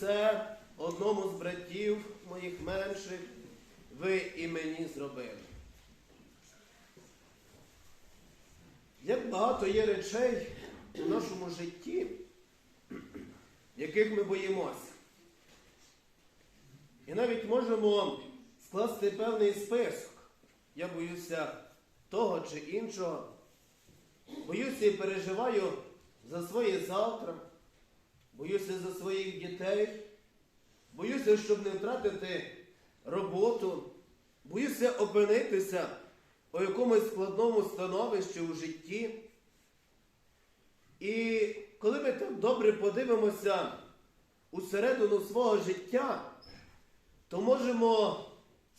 це одному з братів моїх менших, ви і мені зробили. Як багато є речей у нашому житті, яких ми боїмося. І навіть можемо скласти певний список. Я боюся того чи іншого. Боюся і переживаю за своє завтра, боюся за своїх дітей, боюся, щоб не втратити роботу, боюся опинитися у якомусь складному становищі у житті. І коли ми так добре подивимося усередину свого життя, то можемо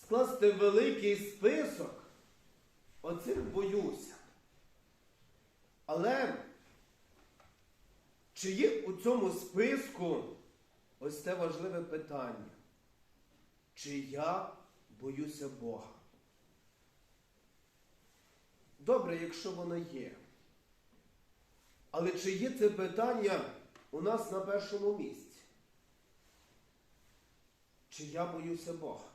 скласти великий список оцих боюся. Але чи є у цьому списку ось це важливе питання? Чи я боюся Бога? Добре, якщо воно є. Але чи є це питання у нас на першому місці? Чи я боюся Бога?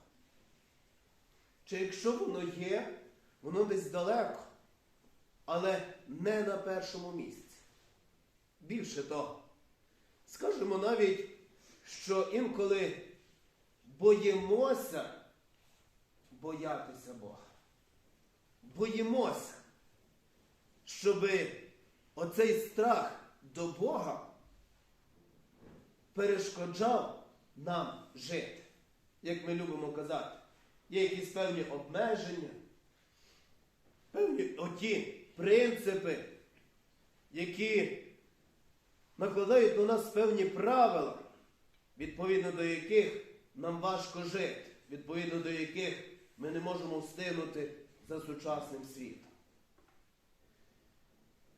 Чи якщо воно є, воно десь далеко, але не на першому місці? Більше того, скажемо навіть, що інколи боїмося боятися Бога. Боїмося, щоби оцей страх до Бога перешкоджав нам жити. Як ми любимо казати, є якісь певні обмеження, певні оті принципи, які накладають на нас певні правила, відповідно до яких нам важко жити, відповідно до яких ми не можемо встигнути за сучасним світом.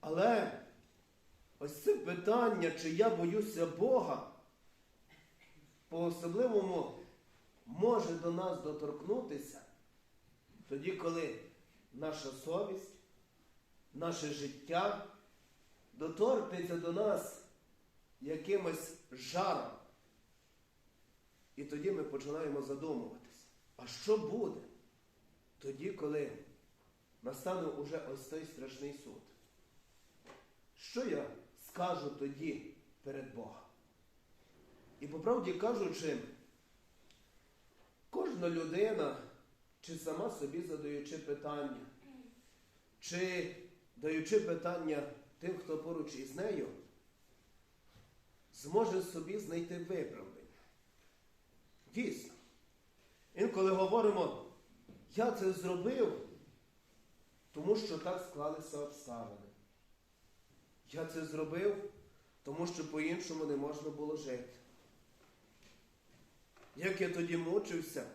Але ось це питання, чи я боюся Бога, по-особливому може до нас доторкнутися тоді, коли наша совість, наше життя доторкнеться до нас якимось жаром. І тоді ми починаємо задумуватися, а що буде тоді, коли настане уже ось той страшний суд? Що я скажу тоді перед Богом? І по правді кажучи, кожна людина, чи сама собі задаючи питання, чи даючи питання тим, хто поруч із нею, зможе собі знайти виправдання. Дійсно. Інколи говоримо, я це зробив, тому що так склалися обставини. Я це зробив, тому що по-іншому не можна було жити. Як я тоді мучився,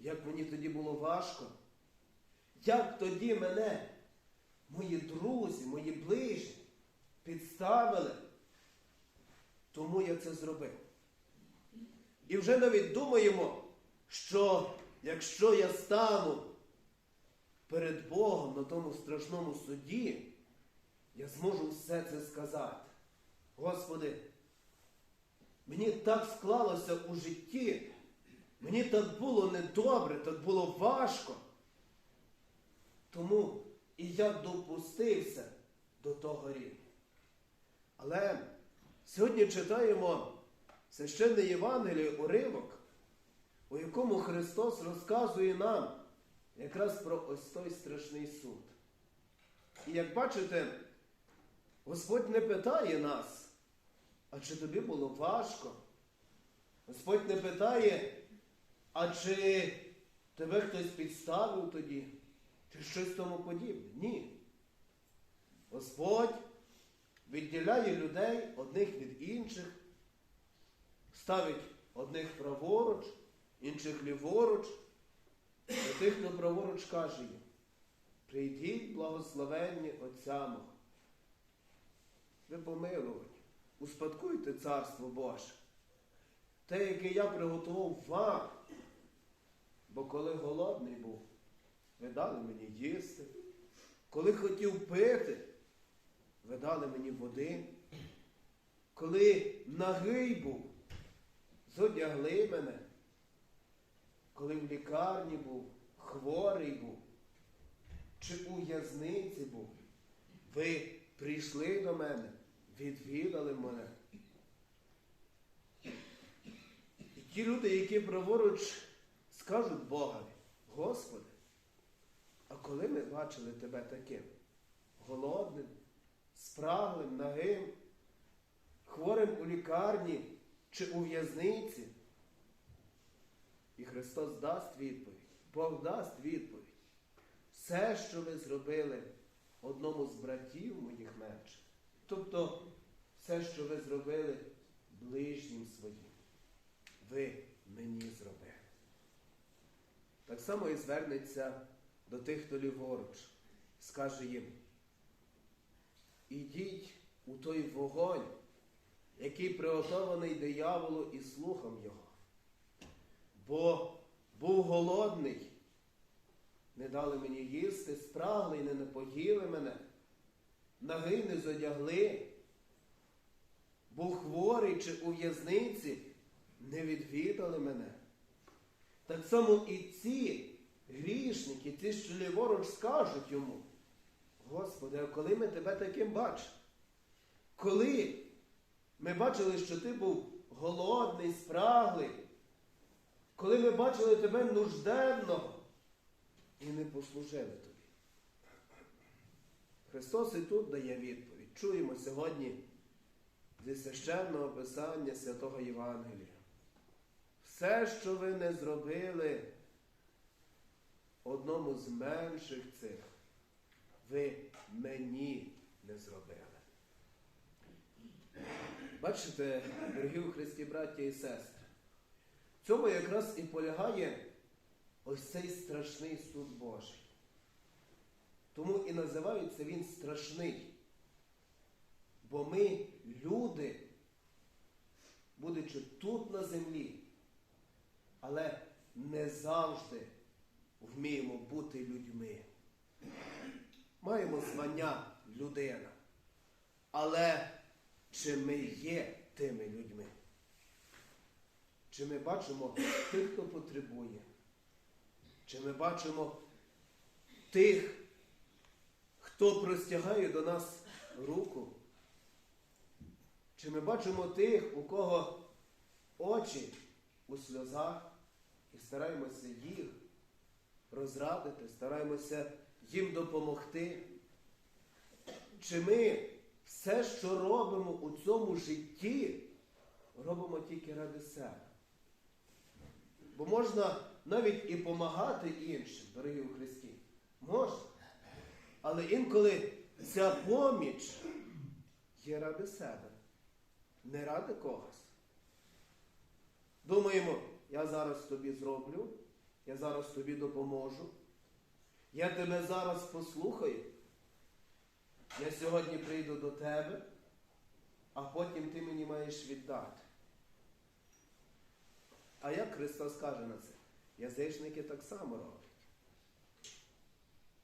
як мені тоді було важко, як тоді мене мої друзі, мої ближні підставили, тому я це зробив. І вже навіть думаємо, що якщо я стану перед Богом на тому страшному суді, я зможу все це сказати. Господи, мені так склалося у житті, мені так було недобре, так було важко. Тому і я допустився до того рівня. Але сьогодні читаємо священне Євангеліє уривок, у якому Христос розказує нам якраз про ось той страшний суд. І як бачите, Господь не питає нас, а чи тобі було важко? Господь не питає, а чи тебе хтось підставив тоді, чи щось тому подібне? Ні. Господь відділяє людей одних від інших, ставить одних праворуч, інших ліворуч, а тих, хто праворуч каже їм, прийдіть благословенні Отця мого. Ви помилувані, успадкуйте Царство Боже, те, яке я приготував вам. Бо коли голодний був, ви дали мені їсти. Коли хотів пити, ви дали мені води. коли нагий був, зодягли мене, коли в лікарні був, хворий був, чи у в'язниці був, ви прийшли до мене, відвідали мене. І ті люди, які праворуч скажуть Богові, Господи, а коли ми бачили тебе таким голодним, спраглим, нагим, хворим у лікарні чи у в'язниці? І Христос дасть відповідь, Бог дасть відповідь. Все, що ви зробили одному з братів моїх менших, тобто все, що ви зробили ближнім своїм, ви мені зробили. Так само і звернеться до тих, хто ліворуч, скаже їм, ідіть у той вогонь, який приготований дияволу і слухам його. Бо був голодний, не дали мені їсти, спраглий, не напоїли мене, ноги не зодягли, був хворий чи у в'язниці, не відвідали мене. Так само і ці грішники, ті, що ліворуч скажуть йому, Господи, а коли ми тебе таким бачимо? Коли ми бачили, що ти був голодний, спраглий, коли ми бачили тебе нужденного і не послужили тобі. Христос і тут дає відповідь. Чуємо сьогодні зі священного писання святого Євангелія. Все, що ви не зробили одному з менших цих, ви мені не зробили. Бачите, дорогі Христі браття і сестри, в цьому якраз і полягає ось цей страшний суд Божий. Тому і називається він страшний. Бо ми, люди, будучи тут на землі, але не завжди вміємо бути людьми. Маємо звання людина. Але чи ми є тими людьми? Чи ми бачимо тих, хто потребує? Чи ми бачимо тих, хто простягає до нас руку? Чи ми бачимо тих, у кого очі у сльозах, і стараємося їх розрадити, стараємося їм допомогти? Чи ми все, що робимо у цьому житті, робимо тільки ради себе? Бо можна навіть і допомагати іншим, дорогі у Христі. Можна. Але інколи ця поміч є ради себе, не ради когось. Думаємо, я зараз тобі зроблю, я зараз тобі допоможу, я тебе зараз послухаю. Я сьогодні прийду до тебе, а потім ти мені маєш віддати. А як Христос каже на це? Язичники так само роблять.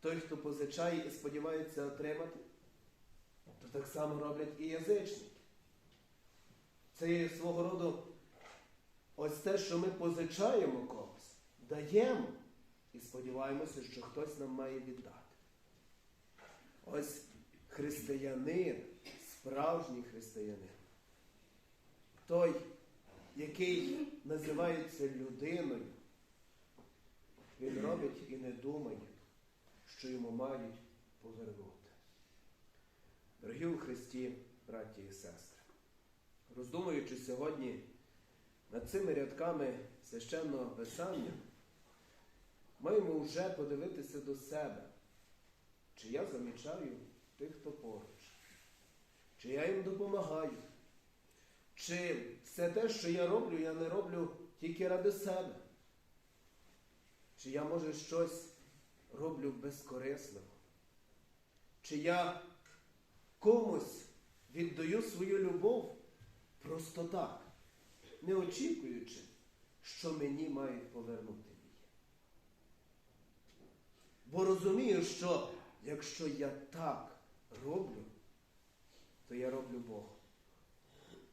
Той, хто позичає і сподівається отримати, то так само роблять і язичники. Це є свого роду ось те, що ми позичаємо когось, даємо і сподіваємося, що хтось нам має віддати. Ось християнин, справжній християнин. Той, який називається людиною, він робить і не думає, що йому мають повернути. Дорогі у Христі, браті і сестри, роздумуючи сьогодні над цими рядками священного писання, маємо вже подивитися до себе, чи я замічаю тих, хто поруч, чи я їм допомагаю, чи все те, що я роблю, я не роблю тільки ради себе. Чи я, може, щось роблю безкорисливо? Чи я комусь віддаю свою любов просто так, не очікуючи, що мені мають повернути? Бо розумію, що якщо я так роблю, то я роблю Богу.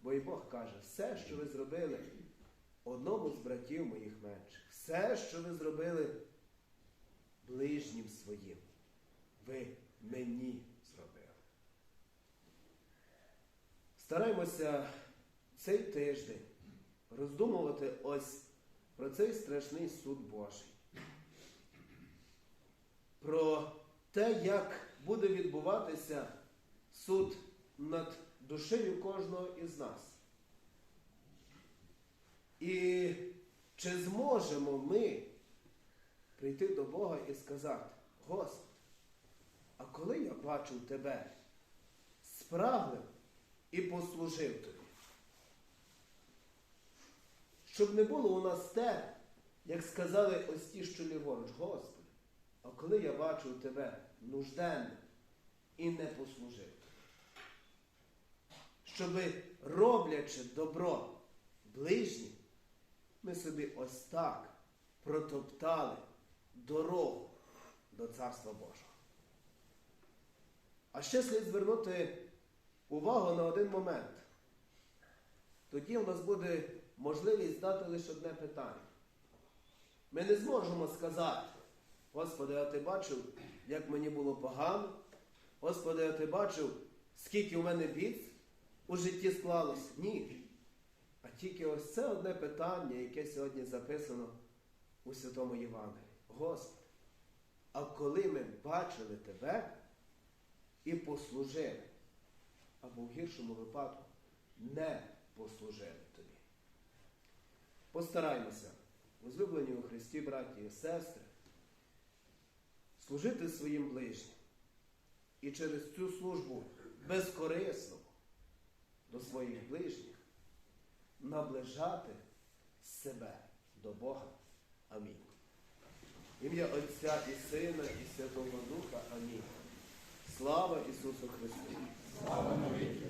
Бо і Бог каже, все, що ви зробили одному з братів моїх менших, все, що ви зробили ближнім своїм, ви мені зробили. Стараймося цей тиждень роздумувати ось про цей страшний суд Божий. Про те, як буде відбуватися суд над душею кожного із нас. І чи зможемо ми прийти до Бога і сказати, Господи, а коли я бачив Тебе справив і послужив Тобі? Щоб не було у нас те, як сказали ось ті, що ліворуч, Господи, а коли я бачив Тебе нужденним і не послужив? Щоби, роблячи добро ближнім, ми собі ось так протоптали дорогу до Царства Божого. А ще слід звернути увагу на один момент. Тоді у нас буде можливість дати лише одне питання. Ми не зможемо сказати, Господи, а ти бачив, як мені було погано? Господи, а ти бачив, скільки у мене бід у житті склалось? Ні. А тільки ось це одне питання, яке сьогодні записано у Святому Євангелії. Господи, а коли ми бачили Тебе і послужили, або в гіршому випадку не послужили Тобі. Постараймося, возлюблені у Христі, браті і сестри, служити своїм ближнім і через цю службу безкорисну до своїх ближніх наближати себе до Бога. Амінь. Ім'я Отця і Сина, і Святого Духа. Амінь. Слава Ісусу Христу! Слава навіки.